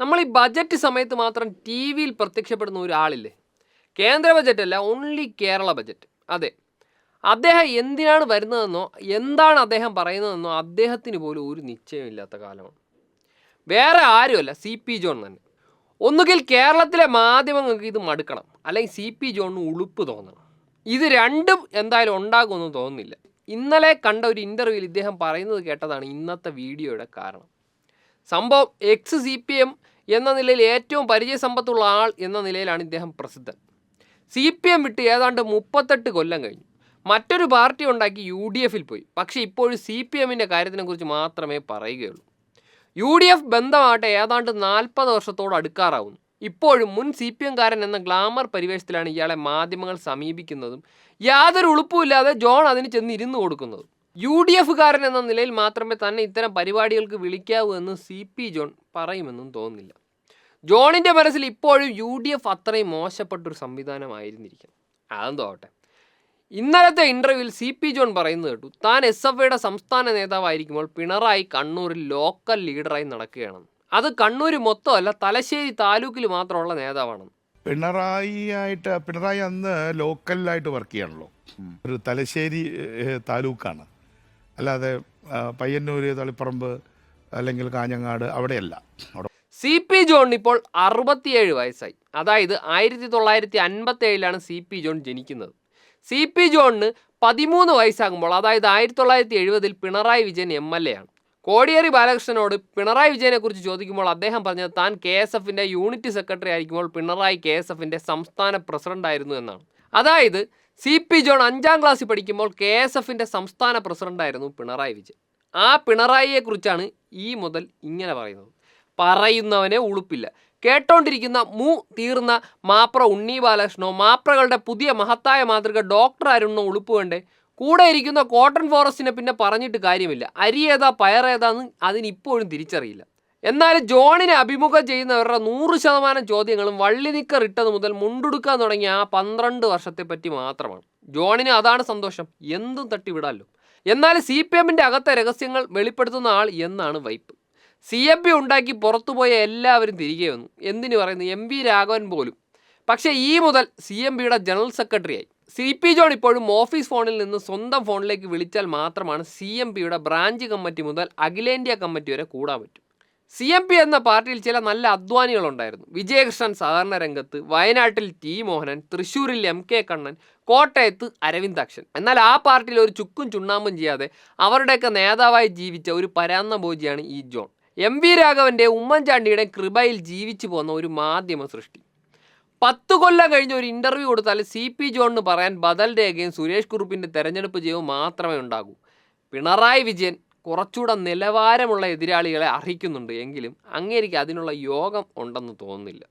നമ്മൾ ഈ ബജറ്റ് സമയത്ത് മാത്രം ടി വിയിൽ പ്രത്യക്ഷപ്പെടുന്ന ഒരാളില്ലേ? കേന്ദ്ര ബജറ്റ് അല്ല ഓൺലി കേരള ബജറ്റ് അതെ. അദ്ദേഹം എന്തിനാണ് വരുന്നതെന്നോ എന്താണ് അദ്ദേഹം പറയുന്നതെന്നോ അദ്ദേഹത്തിന് പോലും ഒരു നിശ്ചയമില്ലാത്ത കാലമാണ്. വേറെ ആരുമല്ല സി പി ജോൺ തന്നെ. ഒന്നുകിൽ കേരളത്തിലെ മാധ്യമങ്ങൾക്ക് ഇത് മടുക്കണം അല്ലെങ്കിൽ സി പി ജോണിന് ഉളുപ്പ് തോന്നണം. ഇത് രണ്ടും എന്തായാലും ഉണ്ടാകുമെന്ന് തോന്നുന്നില്ല. ഇന്നലെ കണ്ട ഒരു ഇന്റർവ്യൂവിൽ ഇദ്ദേഹം പറയുന്നത് കേട്ടതാണ് ഇന്നത്തെ വീഡിയോയുടെ കാരണം. സംഭവം എക്സ് സി പി എം എന്ന നിലയിൽ ഏറ്റവും പരിചയസമ്പത്തുള്ള ആൾ എന്ന നിലയിലാണ് ഇദ്ദേഹം പ്രസിദ്ധൻ. സി പി എം വിട്ട് ഏതാണ്ട് മുപ്പത്തെട്ട് കൊല്ലം കഴിഞ്ഞു. മറ്റൊരു പാർട്ടി ഉണ്ടാക്കി യു ഡി എഫിൽ പോയി. പക്ഷേ ഇപ്പോഴും സി പി എമ്മിന്റെ കാര്യത്തിനെക്കുറിച്ച് മാത്രമേ പറയുകയുള്ളൂ. യു ഡി എഫ് ബന്ധമാകട്ടെ ഏതാണ്ട് നാൽപ്പത് വർഷത്തോട് അടുക്കാറാവുന്നു. ഇപ്പോഴും മുൻ സി പി എംകാരൻ എന്ന ഗ്ലാമർ പരിവേഷത്തിലാണ് ഇയാളെ മാധ്യമങ്ങൾ സമീപിക്കുന്നതും യാതൊരു ഉളുപ്പുമില്ലാതെ ജോൺ അതിന് ചെന്ന് ഇരുന്ന് കൊടുക്കുന്നതും. യു ഡി എഫുകാരൻ എന്ന നിലയിൽ മാത്രമേ തന്നെ ഇത്തരം പരിപാടികൾക്ക് വിളിക്കാവൂ എന്ന് സി പി ജോൺ പറയുമെന്നും തോന്നുന്നില്ല. ജോണിന്റെ മനസ്സിൽ ഇപ്പോഴും യു ഡി എഫ് അത്രയും മോശപ്പെട്ടൊരു സംവിധാനമായിരുന്നിരിക്കും അതെന്തോ ആവട്ടെ. ഇന്നലത്തെ ഇന്റർവ്യൂവിൽ സി പി ജോൺ പറയുന്നത് കേട്ടു. താൻ എസ് എഫ് ഐയുടെ സംസ്ഥാന നേതാവായിരിക്കുമ്പോൾ പിണറായി കണ്ണൂരിൽ ലോക്കൽ ലീഡറായി നടക്കുകയാണ്. അത് കണ്ണൂർ മൊത്തമല്ല തലശ്ശേരി താലൂക്കിൽ മാത്രമുള്ള നേതാവാണ് പിണറായി ആയിട്ട് പിണറായി അന്ന് ലോക്കലായിട്ട് വർക്ക് ചെയ്യണല്ലോ. ഒരു തലശ്ശേരി താലൂക്കാണ്. അല്ലാതെ പയ്യന്നൂര് തളിപ്പറമ്പ് അല്ലെങ്കിൽ കാഞ്ഞങ്ങാട് അവിടെയല്ല. അവിടെ സി പി ജോണിന് ഇപ്പോൾ അറുപത്തിയേഴ് വയസ്സായി. അതായത് ആയിരത്തി തൊള്ളായിരത്തി അൻപത്തി ഏഴിലാണ് സി പി ജോൺ ജനിക്കുന്നത്. സി പി ജോണിന് പതിമൂന്ന് വയസ്സാകുമ്പോൾ അതായത് ആയിരത്തി തൊള്ളായിരത്തി എഴുപതിൽ Pinarayi Vijayan M L A ആണ്. കോടിയേരി ബാലകൃഷ്ണനോട് പിണറായി വിജയനെക്കുറിച്ച് ചോദിക്കുമ്പോൾ അദ്ദേഹം പറഞ്ഞത് താൻ കെ എസ് എഫിന്റെ യൂണിറ്റ് സെക്രട്ടറി ആയിരിക്കുമ്പോൾ പിണറായി കെ എസ് എഫിന്റെ സംസ്ഥാന പ്രസിഡന്റ് ആയിരുന്നു എന്നാണ്. അതായത് സി പി ജോൺ അഞ്ചാം ക്ലാസ്സിൽ പഠിക്കുമ്പോൾ കെ എസ് എഫിന്റെ സംസ്ഥാന പ്രസിഡന്റായിരുന്നു പിണറായി വിജയൻ. ആ പിണറായിയെക്കുറിച്ചാണ് ഈ മുതൽ ഇങ്ങനെ പറയുന്നത്. പറയുന്നവനെ ഉളുപ്പില്ല. കേട്ടോണ്ടിരിക്കുന്ന മൂ തീർന്ന മാപ്ര ഉണ്ണി ബാലകൃഷ്ണോ മാപ്രകളുടെ പുതിയ മഹത്തായ മാതൃക ഡോക്ടർ അരുണോ ഉളുപ്പ് വേണ്ടേ? കൂടെ ഇരിക്കുന്ന കോട്ടൺ ഫോറസ്റ്റിനെ പിന്നെ പറഞ്ഞിട്ട് കാര്യമില്ല. അരി ഏതാ പയറേതാന്ന് അതിനിപ്പോഴും തിരിച്ചറിയില്ല. എന്നാൽ ജോണിനെ അഭിമുഖം ചെയ്യുന്നവരുടെ നൂറ് ശതമാനം ചോദ്യങ്ങളും വള്ളി നിക്കർ ഇട്ടത് മുതൽ മുണ്ടുടുക്കാൻ തുടങ്ങിയ ആ പന്ത്രണ്ട് വർഷത്തെ പറ്റി മാത്രമാണ്. ജോണിന് അതാണ് സന്തോഷം. എന്തും വിടാലോ എന്നാൽ സി പി എമ്മിന്റെ അകത്തെ രഹസ്യങ്ങൾ വെളിപ്പെടുത്തുന്ന ആൾ എന്നാണ് വൈപ്പ്. സി എം പി ഉണ്ടാക്കി പുറത്തുപോയ എല്ലാവരും തിരികെ വന്നു. എന്തിനു പറയുന്നു? എം വി രാഘവൻ പോലും. പക്ഷേ ഈ മുതൽ സി എം പിയുടെ ജനറൽ സെക്രട്ടറിയായി. സി പി ജോൺ ഇപ്പോഴും ഓഫീസ് ഫോണിൽ നിന്ന് സ്വന്തം ഫോണിലേക്ക് വിളിച്ചാൽ മാത്രമാണ് സി എം പിയുടെ ബ്രാഞ്ച് കമ്മിറ്റി മുതൽ അഖിലേന്ത്യാ കമ്മിറ്റി വരെ കൂടാൻ പറ്റും. സി എം പി എന്ന പാർട്ടിയിൽ ചില നല്ല അധ്വാനികളുണ്ടായിരുന്നു. വിജയകൃഷ്ണൻ സഹകരണ രംഗത്ത് വയനാട്ടിൽ ടി മോഹനൻ തൃശ്ശൂരിൽ എം കെ കണ്ണൻ കോട്ടയത്ത് അരവിന്ദാക്ഷൻ. എന്നാൽ ആ പാർട്ടിയിൽ ഒരു ചുക്കും ചുണ്ണാമ്പും ചെയ്യാതെ അവരുടെയൊക്കെ നേതാവായി ജീവിച്ച ഒരു പരാന്ന ബോജിയാണ് ഈ ജോൺ. എം വി രാഘവന്റെ ഉമ്മൻചാണ്ടിയുടെ കൃപയിൽ ജീവിച്ചു പോന്ന ഒരു മാധ്യമ സൃഷ്ടി. പത്ത് കൊല്ലം കഴിഞ്ഞ് ഒരു ഇന്റർവ്യൂ കൊടുത്താൽ സി പി ജോണിന് പറയാൻ ബദൽ രേഖയും സുരേഷ് കുറുപ്പിന്റെ തെരഞ്ഞെടുപ്പ് ജയവും മാത്രമേ ഉണ്ടാകൂ. പിണറായി വിജയൻ കുറച്ചുകൂടെ നിലവാരമുള്ള എതിരാളികളെ അർഹിക്കുന്നുണ്ട് എങ്കിലും അങ്ങേരിക്ക് അതിനുള്ള യോഗം ഉണ്ടെന്ന് തോന്നുന്നില്ല.